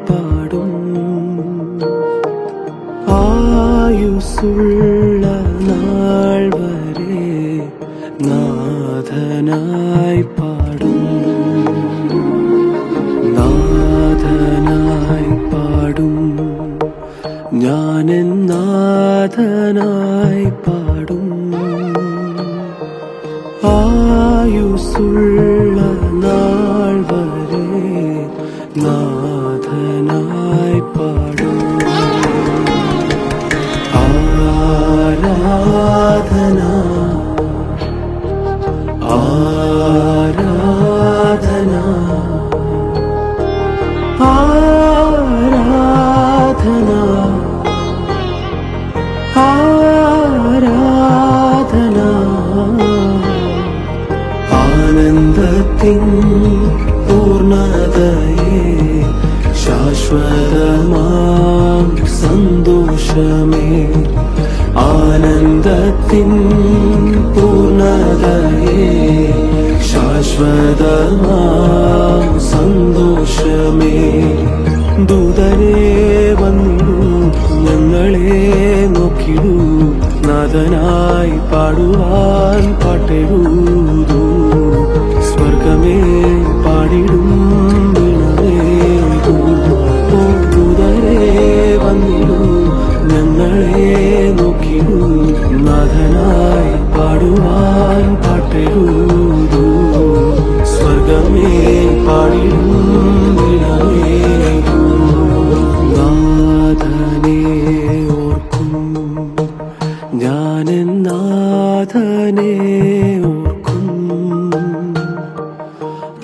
പാടും ആയുസുള്ള നാൾ വരെ നാഥനായി പാടും നാഥനായി പാടും ഞാനെൻ നാഥനായി പാടും ആയുസുള്ള നാൾ വരെ നാ ആരാധന ആരാധന. ആനന്ദത്തിൻ പൂർണതയെ ശാശ്വതമാം സന്തോഷമേ. ആനന്ദത്തിൻ പൂർണതയെ ശാശ്വതമാം സന്തോഷമേ. നാഥനായി പാടുവാൻ പാട്ടെഴുതൂ. സ്വർഗമേ പാടിടും ഞങ്ങളെ നോക്കിടൂ. നാഥനായി പാടുവാൻ പാട്ടെഴുതൂ. സ്വർഗമേ പാടിടും ഞാൻ നാഥനെ ഓർക്കും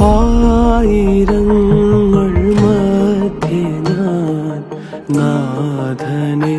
ആയിരങ്ങൾ മധ്യ നാഥനേ